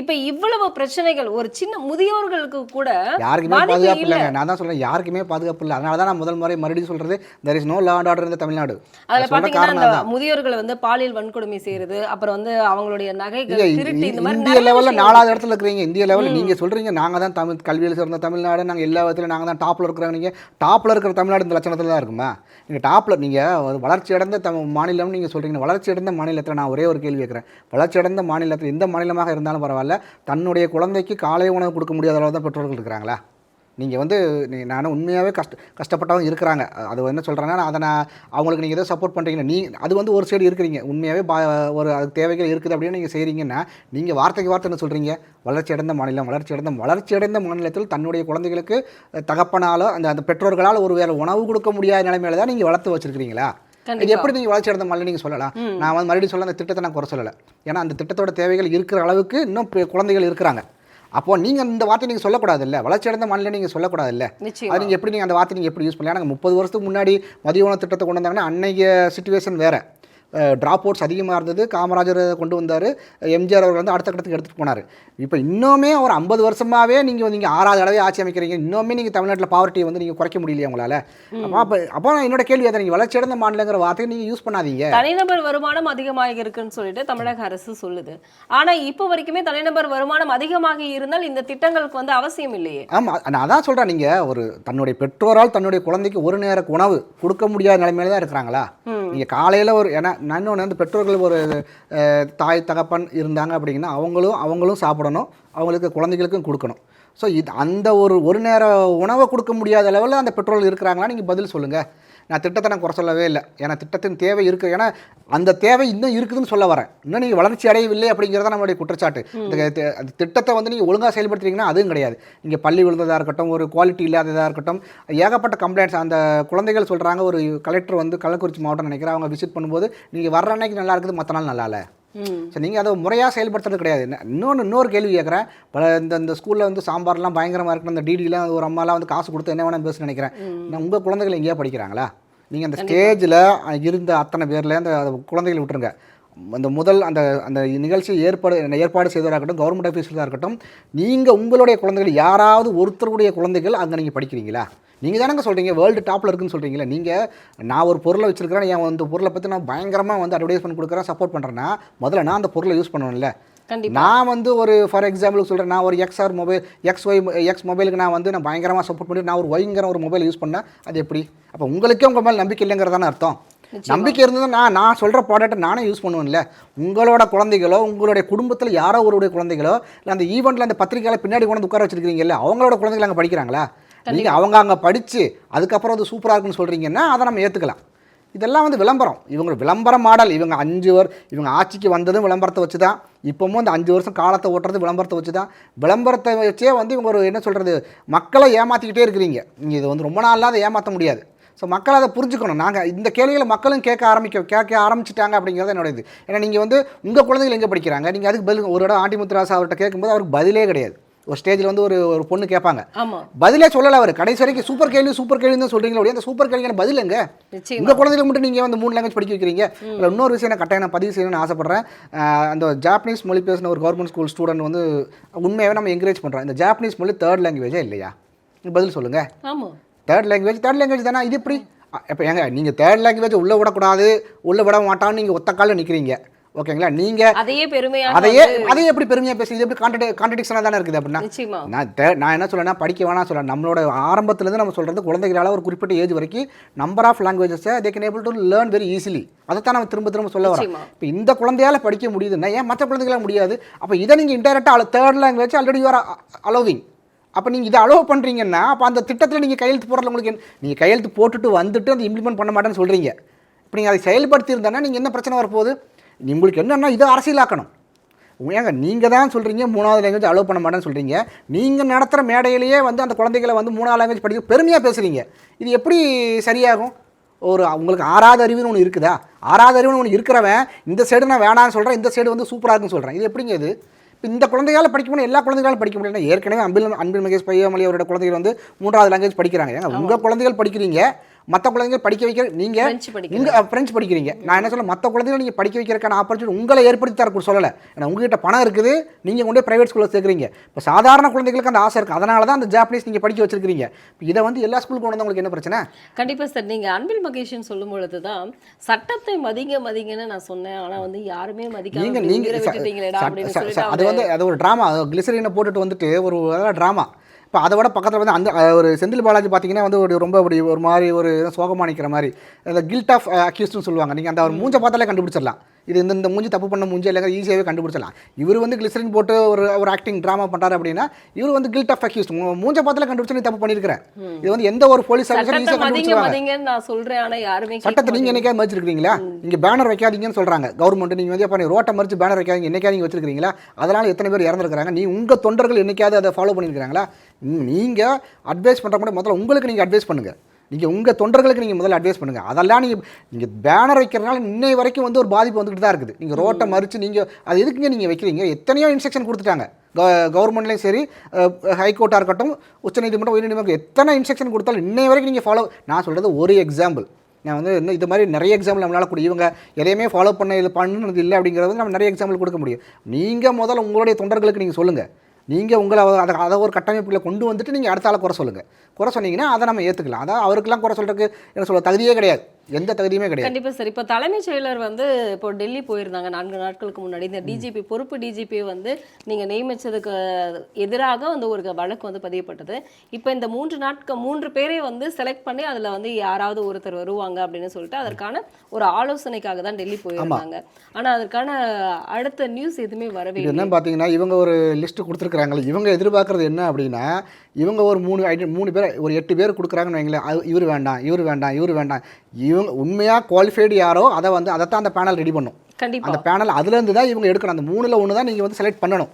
இப்ப இவ்வளவு பிரச்சனைகள் ஒரு சின்ன முதியோர்களுக்கு கூட யாருக்குமே பாதுகாப்பு இல்ல. இல்லைங்க. நான் தான் சொல்றேன் யாருக்குமே பாதுகாப்பு இல்லை. அதனால தான் நான் முதல் முறை மறுபடியும் சொல்றது is no law and order in the Tamil Nadu. அதுல பாத்தீங்கன்னா முதியோர்களை வந்து பாலியல் வன்கொடுமை செய்யறது அப்புறம் வந்து அவங்களுடைய நகைகள் இல்ல, திருட்டு இந்த மாதிரி இந்திய லெவல்ல நாலாவது இடத்துல இருக்கிறீங்க. இந்திய லெவலில் நீங்க சொல்றீங்க நாங்க தான் தமிழ் கல்வியில் சிறந்த தமிழ்நாடு நாங்க எல்லா விதத்துலையும் நாங்க தான் டாப்ல இருக்கிறோம் நீங்க. டாப்ல இருக்கிற தமிழ்நாடு இந்த லட்சணத்துல தான் இருக்குமா? நீங்க டாப்ல நீங்க வளர்ச்சி அடைந்த தமிழ் மாநிலம் நீங்க சொல்றீங்க. வளர்ச்சி அடைந்த மாநிலத்தில் நான் ஒரே ஒரு கேள்வி கேட்குறேன். வளர்ச்சி அடைந்த மாநிலத்தில் எந்த மாநிலமாக இருந்தாலும் பரவாயில்ல தன்னுடைய குழந்தைக்கு காலை உணவு கொடுக்க முடியாத அளவு தான் பெற்றோர்கள் இருக்கிறாங்களா? நீங்கள் வந்து நீ நானும் உண்மையாகவே கஷ்ட கஷ்டப்பட்டவங்க இருக்கிறாங்க. அது என்ன சொல்கிறேன்னா அதை நான் அவங்களுக்கு நீங்கள் ஏதோ சப்போர்ட் பண்ணுறீங்க நீ அது வந்து ஒரு சைடு இருக்கிறீங்க. உண்மையாகவே பா ஒரு அதுக்கு தேவைகள் இருக்குது அப்படின்னு நீங்கள் செய்கிறீங்கன்னா நீங்கள் வார்த்தைக்கு வார்த்தை என்ன சொல்கிறீங்க வளர்ச்சி அடைந்த மாநிலம் வளர்ச்சி அடைந்த வளர்ச்சி அடைந்த மாநிலத்தில் தன்னுடைய குழந்தைகளுக்கு தகப்பனாலோ அந்த அந்த பெற்றோர்களால் ஒரு வேறு உணவு கொடுக்க முடியாத நிலைமையில தான் நீங்கள் வளர்த்து வச்சுருக்கிறீங்களா? இது. எப்படி நீங்கள் வளர்ச்சி அடைந்த மாநிலம் நீங்கள் சொல்லலாம். நான் வந்து மறுபடியும் சொல்ல அந்த திட்டத்தை நான் குறை சொல்லலை. ஏன்னா அந்த திட்டத்தோட தேவைகள் இருக்கிற அளவுக்கு இன்னும் குழந்தைகள் இருக்கிறாங்க. அப்போ நீங்கள் இந்த வார்த்தை நீங்கள் சொல்லக்கூடாது இல்லை வளர்ச்சி அடைந்த மாநிலம் நீங்கள் சொல்லக்கூடாது இல்லை அது நீங்கள் எப்படி நீங்கள் அந்த வார்த்தை நீங்கள் எப்படி யூஸ் பண்ணலாம்? நாங்கள் முப்பது வருஷத்துக்கு முன்னாடி மதிய உணவு திட்டத்தை கொண்டு வந்தாங்கன்னா அன்னைக்கு சுச்சுவேஷன் வேறு. ட்ராப் அவுட்ஸ் அதிகமாக இருந்தது. காமராஜர் கொண்டு வந்தார். எம்ஜிஆர் அவர் வந்து அடுத்த கட்டத்துக்கு எடுத்துகிட்டு போனார். இப்போ இன்னுமே ஒரு ஐம்பது வருஷமாகவே நீங்கள் நீங்கள் ஆறாவது தடவை ஆட்சி அமைக்கிறீங்க. இன்னுமே நீங்கள் தமிழ்நாட்டில் பாவர்ட்டியை வந்து நீங்கள் குறைக்க முடியலையா உங்களால். அப்போ அப்போ அப்போ நான் என்னோட கேள்வி அதை நீங்கள் வளர்ச்சியடைந்த மாநிலங்கிற வார்த்தையை நீங்கள் யூஸ் பண்ணாதீங்க. தனிநபர் வருமானம் அதிகமாக இருக்குன்னு சொல்லிட்டு தமிழக அரசு சொல்லுது. ஆனா இப்போ வரைக்குமே தனிநபர் வருமானம் அதிகமாக இருந்தால் இந்த திட்டங்களுக்கு வந்து அவசியம் இல்லையே. ஆமாம் நான் அதான் சொல்கிறேன் நீங்கள் ஒரு தன்னுடைய பெற்றோரால் தன்னுடைய குழந்தைக்கு ஒரு நேர உணவு கொடுக்க முடியாத நிலைமையில தான் இருக்கிறாங்களா? நீங்கள் காலையில் ஒரு ஏன்னா நான் இன்னொன்று வந்து பெற்றோர்கள் ஒரு தாய் தகப்பன் இருந்தாங்க அப்படிங்கன்னா அவங்களும் அவங்களும் சாப்பிடணும். அவங்களுக்கு குழந்தைகளுக்கும் கொடுக்கணும். ஸோ இது அந்த ஒரு ஒரு நேர உணவை கொடுக்க முடியாத லெவலில் அந்த பெற்றோர்கள் இருக்கிறாங்களா? நீங்கள் பதில் சொல்லுங்கள் நான் திட்டத்தை நான் குறை சொல்லவே இல்லை. ஏன்னா திட்டத்தின் தேவை இருக்குது ஏன்னா அந்த தேவை இன்னும் இருக்குதுன்னு சொல்ல வரேன். இன்னும் நீங்கள் வளர்ச்சி அடையவில்லை அப்படிங்கிறத நம்மளுடைய குற்றச்சாட்டு. அந்த திட்டத்தை வந்து நீங்கள் ஒழுங்காக செயல்படுத்துறீங்கன்னா அதுவும் கிடையாது. இங்கே பள்ளி விழுந்ததாக இருக்கட்டும் ஒரு குவாலிட்டி இல்லாததாக இருக்கட்டும் ஏகப்பட்ட கம்ப்ளைண்ட்ஸ் அந்த குழந்தைகள் சொல்கிறாங்க ஒரு கலெக்டர் வந்து கள்ளக்குறிச்சி மாவட்டம் நினைக்கிறேன். அவங்க விசிட் பண்ணும்போது நீங்கள் வர்ற அன்னைக்கு நல்லா இருக்குது மற்ற நாள் நல்லா இல்லை. ஸோ நீங்கள் அதை முறையாக செயல்படுத்துறது கிடையாது. என்ன- இன்னொன்று இன்னொரு கேள்வி கேட்குறேன். பல இந்த இந்த ஸ்கூலில் வந்து சாம்பார்லாம் பயங்கரமாக இருக்கணும் இந்த டிடிலாம் ஒரு அம்மாலாம் வந்து காசு கொடுத்து என்ன வேணால் பேச நினைக்கிறேன். நான் உங்கள் குழந்தைகள் எங்கேயா படிக்கிறாங்களா? நீங்கள் அந்த ஸ்டேஜில் இருந்த அத்தனை பேரில் அந்த அந்த குழந்தைகளை விட்டுருங்க. அந்த முதல் அந்த அந்த நிகழ்ச்சி ஏற்பாடு ஏற்பாடு செய்ததாக இருக்கட்டும் கவர்மெண்ட் ஆஃபீஸராக இருக்கட்டும் நீங்கள் உங்களுடைய குழந்தைகள் யாராவது ஒருத்தருடைய குழந்தைகள் அங்கே நீங்கள் படிக்கிறீங்களா? நீங்கள் தானங்க சொல்கிறீங்க வேர்ல்டு டாப்பில் இருக்குன்னு சொல்கிறீங்களா நீங்கள் நான் ஒரு பொருளை வச்சிருக்கிறேன் என் அந்த பொருளை பற்றி நான் பயங்கரமாக வந்து அட்வர்டைஸ்மெண்ட் கொடுக்குறேன் சப்போர்ட் பண்ணுறேன்னா முதல்ல நான் அந்த பொருளை யூஸ் பண்ணணும்ல. நான் வந்து ஒரு ஃபார் எக்ஸாம்பிளுக்கு சொல்கிறேன் நான் ஒரு XR mobile X Y X மொபைலுக்கு நான் வந்து நான் பயங்கரமாக சப்போர்ட் பண்ணி நான் ஒரு ஒய்ங்கிற ஒரு மொபைல் யூஸ் பண்ணேன் அது எப்படி? அப்போ உங்களுக்கே உங்கள் மேலே நம்பிக்கை இல்லைங்கிறதான அர்த்தம். நம்பிக்கை இருந்தது நான் நான் சொல்கிற ப்ராடக்ட்டை நானே யூஸ் பண்ணுவேன்ல. உங்களோட குழந்தைகளோ உங்களுடைய குடும்பத்தில் யாரோ ஒருடைய குழந்தைகளோ இல்லை அந்த ஈவெண்ட்டில் அந்த பத்திரிக்கையில் பின்னாடி கொண்டு உட்கார வச்சிருக்கீங்கல்ல அவங்களோட குழந்தைகள் அங்கே படிக்கிறாங்களா? நீங்கள் அவங்க அங்கே படித்து அதுக்கப்புறம் வந்து சூப்பராக இருக்குன்னு சொல்கிறீங்கன்னா அதை நம்ம ஏற்றுக்கலாம் இதெல்லாம் வந்து விளம்பரம். இவங்க விளம்பர மாடல். இவங்க அஞ்சு வர் இவங்க ஆட்சிக்கு வந்ததும் விளம்பரத்தை வச்சு தான் இப்போவும் இந்த அஞ்சு வருஷம் காலத்தை ஓட்டுறது விளம்பரத்தை வச்சு தான் விளம்பரத்தை வச்சே வந்து இவங்க ஒரு என்ன சொல்கிறது மக்களை ஏமாற்றிக்கிட்டே இருக்கிறீங்க. நீங்கள் இது வந்து ரொம்ப நாளாக அதை ஏமாற்ற முடியாது. ஸோ மக்கள் அதை புரிஞ்சுக்கணும். நாங்கள் இந்த கேள்விகளை மக்களும் கேட்க ஆரம்பிக்க கேட்க ஆரம்பிச்சிட்டாங்க அப்படிங்கிறது என்னோட இது. ஏன்னா நீங்கள் வந்து உங்கள் குழந்தைகள் எங்கே படிக்கிறாங்க? நீங்கள் அதுக்கு பதில் ஒரு இடம் ஆண்டிமுத்துராசா அவர்கிட்ட கேட்கும்போது அவருக்கு பதிலே கிடையாது. ஒரு ஸ்டேஜில் வந்து ஒரு ஒரு பொண்ணு கேட்பாங்க. பதிலே சொல்லலை அவர். கடைசி வரைக்கும் சூப்பர் கேள்வி சூப்பர் கேள்வி தான் சொல்கிறீங்களா அப்படியே அந்த சூப்பர் கேள்விக்கான பதில் எங்க? நிச்சயமா. உங்கள் குழந்தைகளுக்கு மட்டும் நீங்கள் வந்து மூணு லாங்குவேஜ் படிக்க வைக்கிறீங்க? அதில் இன்னொரு விஷயம் நான் கட்டாயம் நான் பதிவு செய்யணும்னு ஆசைப்பட்றேன். அந்த ஜாப்பனீஸ் மொழி பேசின ஒரு கவர்மெண்ட் ஸ்கூல் ஸ்டூடெண்ட் வந்து உண்மையாகவே நம்ம என்கரேஜ் பண்ணுறோம் இந்த ஜாப்பனீஸ் மொழி தேர்ட் லாங்குவேஜா இல்லையா? பதில் சொல்லுங்கள் ஆமா. தேர்ட் லாங்குவேஜ் தேர்ட் லாங்குவேஜ் தானே? இது எப்படி? இப்போ ஏங்க நீங்கள் தேர்ட் லாங்குவேஜ் உள்ளே விடக்கூடாது உள்ளே விட மாட்டான்னு நீங்கள் ஒத்த காலில் நிற்கிறீங்க ஓகேங்களா? நீங்கள் அதையே பெருமையா அதையே அதையே எப்படி பெருமையாக பேசுறது எப்படி கான்ட்ரடி கான்ட்ரடிக்ஷனாக தானே இருக்குது அப்படின்னா நான் என்ன சொல்றேன்னா படிக்க வேணாம் சொல்கிறேன் நம்மளோட ஆரம்பத்துலேருந்து நம்ம சொல்கிறது குழந்தைகளால் ஒரு குறிப்பிட்ட ஏஜ் வரைக்கும் number of லாங்குவேஜஸை they can able to learn very easily அதைத்தான் நம்ம திரும்ப திரும்ப சொல்ல வரோம். இப்போ இந்த குழந்தையால படிக்க முடியுதுன்னா ஏன் மற்ற குழந்தைகளால் முடியாது? அப்போ இதை நீங்கள் இன்டெரக்டாக third language already you're allowing அப்போ நீங்கள் இதை அலோவ் பண்ணுறீங்கன்னா அப்போ அந்த திட்டத்தில் நீங்கள் கையெழுத்து போடுறதுல உங்களுக்கு நீங்கள் கையெழுத்து போட்டுட்டு வந்துட்டு அதை இம்ப்ளிமெண்ட் பண்ண மாட்டேன்னு சொல்கிறீங்க இப்போ நீங்கள் அதை செயல்படுத்தி இருந்தானா நீங்கள் என்ன பிரச்சனை வரப்போகுது? உங்களுக்கு என்னன்னா இதை அரசியலாக்கணும். ஏங்க நீங்கள் தான் சொல்கிறீங்க மூணாவது லாங்குவேஜ் அலோவ் பண்ண மாட்டேன்னு சொல்கிறீங்க நீங்கள் நடத்துகிற மேடையிலேயே வந்து அந்த குழந்தைகளை வந்து மூணாவது லாங்குவேஜ் படிக்க பெருமையாக பேசுகிறீங்க இது எப்படி சரியாகும்? ஒரு உங்களுக்கு ஆறாவது அறிவுன்னு ஒன்று இருக்குதா? ஆறாவது அறிவுன்னு ஒன்று இருக்கிறவன் இந்த சைடு நான் வேணான்னு சொல்கிறேன் இந்த சைடு வந்து சூப்பராக இருக்குன்னு சொல்கிறேன் இது எப்படிங்க இது? இப்போ இந்த குழந்தைகளால் படிக்க முடியும் எல்லா குழந்தைகளாலும் படிக்க முடியல ஏற்கனவே அன்பில் அன்பில் மகேஷ் பையாமலி அவரோட குழந்தைகள் வந்து மூன்றாவது லாங்குவேஜ் படிக்கிறாங்க. ஏங்க உங்கள் குழந்தைகள் படிக்கிறீங்க மற்ற குழந்தைகள் படிக்க வைக்கிற நீங்கள் பிரெஞ்சு படிக்கிறேன் உங்க பிரெஞ்சு படிக்கிறீங்க. நான் என்ன சொல்ல மற்ற குழந்தைகளை நீங்கள் படிக்க வைக்கிறதுக்கான ஆப்பர்ச்சுனிட்டி உங்களை ஏற்படுத்தி தர சொல்லலை. ஏன்னா உங்ககிட்ட பணம் இருக்குது. நீங்கள் கொண்டே ப்ரைவேட் ஸ்கூலில் சேர்க்குறீங்க. இப்போ சாதாரண குழந்தைகளுக்கு அந்த ஆசை இருக்குது அதனால தான் அந்த ஜாப்பனீஸ் நீங்கள் படிக்க வச்சிருக்கீங்க. இதை வந்து எல்லா ஸ்கூலுக்கு கொண்டு உங்களுக்கு என்ன பிரச்சனை? கண்டிப்பா சார். நீங்க அன்பில் மகேஷன் சொல்லும் பொழுதுதான் சட்டத்தை மதிங்க மதிங்கன்னு நான் சொன்னேன். ஆனா வந்து யாருமே மதிக்காம நீங்க இப்படி நீங்க உயிரை ச- விட்டுட்டீங்களேடா ச- அப்படின்னு ச- சொல்லிட்டு ச- அது வந்து அது ஒரு ட்ராமா கிளிசரினை போட்டுட்டு வந்துட்டு ஒரு ட்ராமா இப்போ அதை விட பக்கத்தில் வந்து அந்த ஒரு செந்தில் பாலாஜி பார்த்தீங்கன்னா வந்து ஒரு ரொம்ப அப்படி ஒரு மாதிரி ஒரு சோகமானிக்கிற மாதிரி. அந்த கில்ட் ஆஃப் அக்யூஸ்ட்னு சொல்லுவாங்க. நீங்கள் அந்த ஒரு மூஞ்ச பார்த்தாலே கண்டுபிடிச்சிடலாம். இது இந்த இந்த மூஞ்சி தப்பு பண்ண மூஞ்சி இல்லைங்க ஈஸியாகவே கண்டுபிடிச்சிடலாம். இவர் வந்து கிளிசரின் போட்டு ஒரு ஒரு ஆக்டிங் ட்ராமா பண்ணுறாரு அப்படின்னா இவர் வந்து கில்ட் ஆஃப் அக்யூஸ்ட் மூஞ்ச பார்த்தாலே கண்டுபிடிச்சு நீ தப்பு பண்ணியிருக்கிறேன் இது வந்து எந்த ஒரு போலீஸ் ஈஸியாக கண்டுபிடிச்சிருவாங்க. நான் சொல்றேன் ஆனா யாருமே சட்டத்தை நீங்கள் என்னைக்கா மதிச்சிருக்கீங்களா நீங்கள் பேனர் வைக்காதீங்கன்னு சொல்கிறாங்க கவர்மெண்ட் நீங்கள் வந்து அப்போ நீ ரோட்டை மறிச்சு பேனர் வைக்காதீங்க என்னைக்கா நீங்கள் வச்சிருக்கீங்களா அதனால் எத்தனை பேர் இறந்துருக்காங்க நீ உங்கள் தொண்டர்கள் என்னைக்காவது அதை ஃபாலோ பண்ணியிருக்காங்களா நீங்கள் அட்வைஸ் பண்ணுற கூட முதல்ல உங்களுக்கு நீங்கள் அட்வைஸ் பண்ணுங்கள் நீங்கள் உங்கள் தொண்டர்களுக்கு நீங்கள் முதல்ல அட்வைஸ் பண்ணுங்கள் அதெல்லாம் நீங்கள் நீங்கள் பேனர் வைக்கிறதுனால இன்னை வரைக்கும் வந்து ஒரு பாதிப்பு வந்துக்கிட்டு தான் இருக்குது. நீங்கள் ரோட்டை மறித்து நீங்கள் அது எதுக்குங்க நீங்கள் வைக்கிறீங்க? எத்தனையோ இன்ஸ்ட்ரக்ஷன் கொடுத்துட்டாங்க. கவர்மெண்ட்லேயும் சரி ஹைகோர்ட்டாக இருக்கட்டும் உச்சநீதிமன்றம் உயர்நீதிமன்றம் எத்தனை இன்ஸ்ட்ரக்ஷன் கொடுத்தாலும் இன்னை வரைக்கும் நீங்கள் ஃபாலோ நான் சொல்கிறது ஒரு எக்ஸாம்பிள் நான் வந்து இன்னும் இது மாதிரி நிறைய எக்ஸாம்பிள் நம்மளால கூட இவங்க எதையுமே ஃபாலோ பண்ண இது பண்ணுறது இல்லை அப்படிங்கிறது நம்ம நிறைய எக்ஸாம்பிள் கொடுக்க முடியும். நீங்கள் முதல்ல உங்களுடைய தொண்டர்களுக்கு நீங்கள் சொல்லுங்கள் நீங்கள் உங்களை அதை அதை ஒரு கட்டமைப்பில் கொண்டு வந்துட்டு நீங்கள் அடுத்த ஆளை குறை சொல்லுங்கள் குறை சொன்னீங்கன்னா அதை நம்ம ஏற்றுக்கலாம் அதான் அவருக்கெல்லாம் குறை சொல்கிறதுக்கு என்ன சொல்ல தகுதியே கிடையாது. எந்த தகுதியுமே கிடையாது. கண்டிப்பா சார். இப்போ தலைமைச் செயலர் வந்து இப்போ டெல்லி போயிருந்தாங்க நான்கு நாட்களுக்கு முன்னாடி. இந்த டிஜிபி பொறுப்பு டிஜிபி வந்து நீங்க நியமிச்சதுக்கு எதிராக வந்து ஒரு வழக்கு வந்து பதியப்பட்டது. இப்போ இந்த மூன்று நாட்கள் மூன்று பேரை வந்து செலக்ட் பண்ணி அதுல வந்து யாராவது ஒருத்தர் வருவாங்க அப்படின்னு சொல்லிட்டு அதற்கான ஒரு ஆலோசனைக்காக தான் டெல்லி போயிருந்தாங்க. ஆனா அதற்கான அடுத்த நியூஸ் எதுவுமே வரவே என்ன பார்த்தீங்கன்னா இவங்க ஒரு லிஸ்ட்டு கொடுத்துருக்குறாங்களே. இவங்க எதிர்பார்க்குறது என்ன அப்படின்னா இவங்க ஒரு மூணு ஐடி மூணு பேர் ஒரு எட்டு பேர் கொடுக்குறாங்கன்னு வைங்களேன். இவர் வேண்டாம் இவர் வேண்டாம் இவர் வேண்டாம். இவங்க உண்மையாக குவாலிஃபைடு யாரோ அதை வந்து அதைத்தான் அந்த பேனல் ரெடி பண்ணும். கண்டிப்பா. அந்த பேனல் அதுலேருந்து தான் இவங்க எடுக்கணும். அந்த மூணில் ஒன்று தான் நீங்கள் வந்து செலக்ட் பண்ணணும்.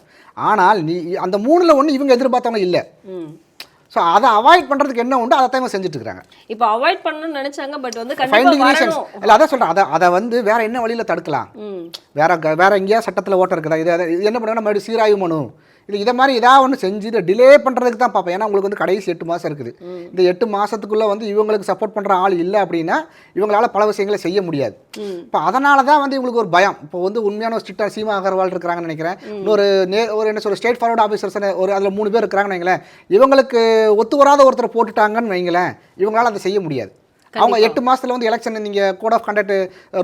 ஆனால் நீ அந்த மூணில் ஒன்று இவங்க எதிர்பார்த்தவங்க இல்லை. ஸோ அதை அவாய்ட் பண்ணுறதுக்கு என்ன உண்டோ? அதை தான் இவங்க செஞ்சுட்டு இருக்காங்க இப்போ அவாய்ட் பண்ணணும்னு நினைச்சாங்க பட் வந்து ஃபைண்டிங் ரீசன்ஸ் இல்லை அதான் சொல்கிறேன் அதை அதை வந்து வேற என்ன வழியில் தடுக்கலாம்? வேற வேற எங்கேயா சட்டத்தில் ஓட்டம் இருக்குதா? இது என்ன பண்ணுவாங்க மறுபடியும் சீராய்வு மனு இது இதை மாதிரி ஏதாவது ஒன்று செஞ்சு இதை டிலே பண்ணுறதுக்கு தான் பார்ப்பேன். ஏன்னா உங்களுக்கு வந்து கடைசி எட்டு மாதம் இருக்குது. இந்த எட்டு மாதத்துக்குள்ளே வந்து இவங்களுக்கு சப்போர்ட் பண்ணுற ஆள் இல்லை அப்படின்னா இவங்களால பல விஷயங்களை செய்ய முடியாது. இப்போ அதனால தான் வந்து இவங்களுக்கு ஒரு பயம். இப்போ வந்து உண்மையான ஒரு ஸ்ட்ரிக்டாக சீமா அகர்வால் இருக்கிறாங்கன்னு நினைக்கிறேன். இன்னொரு நே ஒரு என்ன சொல்ற ஸ்டேட் ஃபார்வர்ட் ஆஃபீஸர்ஸ் ஒரு அதில் மூணு பேர் இருக்கிறாங்கன்னு வைங்களேன். இவங்களுக்கு ஒத்து வராத ஒருத்தரை போட்டுட்டாங்கன்னு வைங்களேன். இவங்களால அதை செய்ய முடியாது. அவங்க எட்டு மாசத்துல வந்து எலெக்ஷன் நீங்கள் code of conduct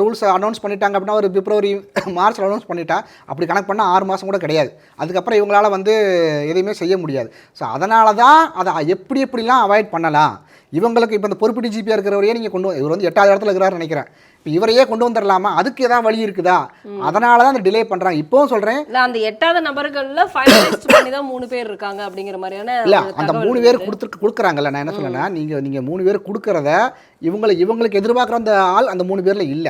rules announce பண்ணிட்டாங்க அப்படின்னா ஒரு பிப்ரவரி மார்ச்ல அனௌன்ஸ் பண்ணிட்டா அப்படி கணக்கு பண்ணால் ஆறு மாதம் கூட கிடையாது. அதுக்கப்புறம் இவங்களால வந்து எதையுமே செய்ய முடியாது. ஸோ அதனால தான் அதை எப்படி எப்படிலாம் அவாய்ட் பண்ணலாம்? இவங்களுக்கு இப்போ இந்த பொறுப்பு டிஜிபியாக இருக்கிறவரையே நீங்கள் கொண்டு இவர் வந்து எட்டாவது இடத்துல இருக்கிறாருன்னு நினைக்கிறேன். இப்போ இவரையே கொண்டு வந்துடலாமா அதுக்கு ஏதாவது வழி இருக்குதா? அதனால தான் அந்த டிலே பண்ணுறாங்க இப்போவும் சொல்கிறேன் இல்ல அந்த எட்டாவது நபர்கள்ல ஃபைனலிஸ்ட் பண்ணி தான் மூணு பேர் இருக்காங்க அப்படிங்கிற மாதிரியான இல்ல அந்த மூணு பேர். கொடுத்துருக்கு கொடுக்குறாங்கல்ல நான் என்ன சொல்லேன்னா நீங்க நீங்க மூணு பேர் கொடுக்கறத இவங்களை இவங்களுக்கு எதிர்பார்க்குற அந்த ஆள் அந்த மூணு பேர்ல இல்ல.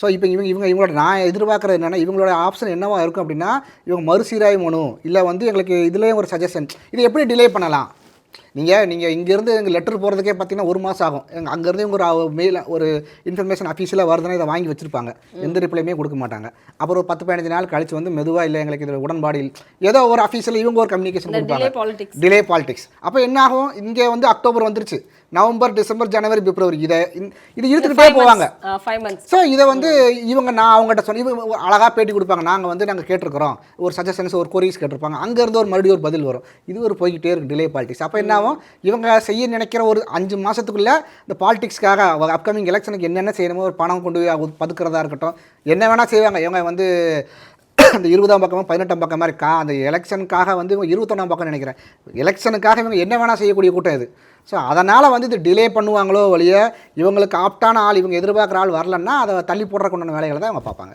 ஸோ இப்போ இவங்க இவங்க இவங்களோட நான் எதிர்பார்க்குறது என்னன்னா இவங்களோட ஆப்ஷன் என்னவா இருக்கும் அப்படின்னா இவங்க மறுசீராய்வு மனு இல்லை வந்து எங்களுக்கு இதுலேயும் ஒரு சஜஷன் இது எப்படி டிலே பண்ணலாம்? நீங்கள் நீங்கள் இங்கேருந்து எங்கள் லெட்டர் போகிறதுக்கே பார்த்தீங்கன்னா ஒரு மாதம் ஆகும். எங்கள் அங்கேருந்து இவங்க ஒரு மெயில் ஒரு இன்ஃபர்மேஷன் அஃபீஷியலாக வருதுன்னா இதை வாங்கி வச்சிருப்பாங்க. எந்த ரிப்ளையுமே கொடுக்க மாட்டாங்க. அப்புறம் ஒரு பத்து பதினஞ்சு நாள் கழிச்சு வந்து மெதுவாக இல்லை எங்களுக்கு இதில் உடன்பாடு ஏதோ ஒரு அஃபீஷியல் இவங்க ஒரு கம்யூனிகேஷன் கொடுப்பாங்க. டிலே பாலிடிக்ஸ் அப்போ என்ன ஆகும்? இங்கே வந்து அக்டோபர் வந்துருச்சு. நவம்பர் டிசம்பர் ஜனவரி பிப்ரவரி. இதை இது இழுத்துக்கிட்டே போவாங்க. ஸோ இதை வந்து இவங்க நான் அவங்ககிட்ட சொன்ன இவங்க அழகாக பேட்டி கொடுப்பாங்க. நாங்கள் வந்து நாங்கள் கேட்டிருக்கிறோம். ஒரு சஜஷன்ஸ் ஒரு கொரிஸ் கேட்டிருப்பாங்க. அங்கேருந்து ஒரு மறுபடியும் ஒரு பதில் வரும். இது ஒரு போய்கிட்டே இருக்கு டிலே பாலிடிக்ஸ் அப்போ என்ன ஆகும்? இவங்க செய்ய நினைக்கிற ஒரு அஞ்சு மாதத்துக்குள்ளே இந்த பாலிடிக்ஸ்க்காக அப்கமிங் எலெக்ஷனுக்கு என்னென்ன செய்யணுமோ ஒரு பணம் கொண்டு போய் பதுக்கிறதா இருக்கட்டும் என்ன வேணால் செய்வாங்க. இவங்க வந்து அந்த இருபதாம் பக்கமும் பதினெட்டாம் பக்கம் மாதிரி கா அந்த எலெக்ஷனுக்காக வந்து இவங்க இருபத்தொன்னாம் பக்கம் நினைக்கிறேன். எலெக்ஷனுக்காக இவங்க என்ன வேணால் செய்யக்கூடிய கூட்டம் இது. ஸோ அதனால் வந்து இது டிலே பண்ணுவாங்களோ வழிய இவங்களுக்கு ஆப்டான ஆள் இவங்க எதிர்பார்க்குற ஆள் வரலன்னா அதை தள்ளி போடுறதுக்கு உண்டான வேலைகளை தான் அவங்க பார்ப்பாங்க.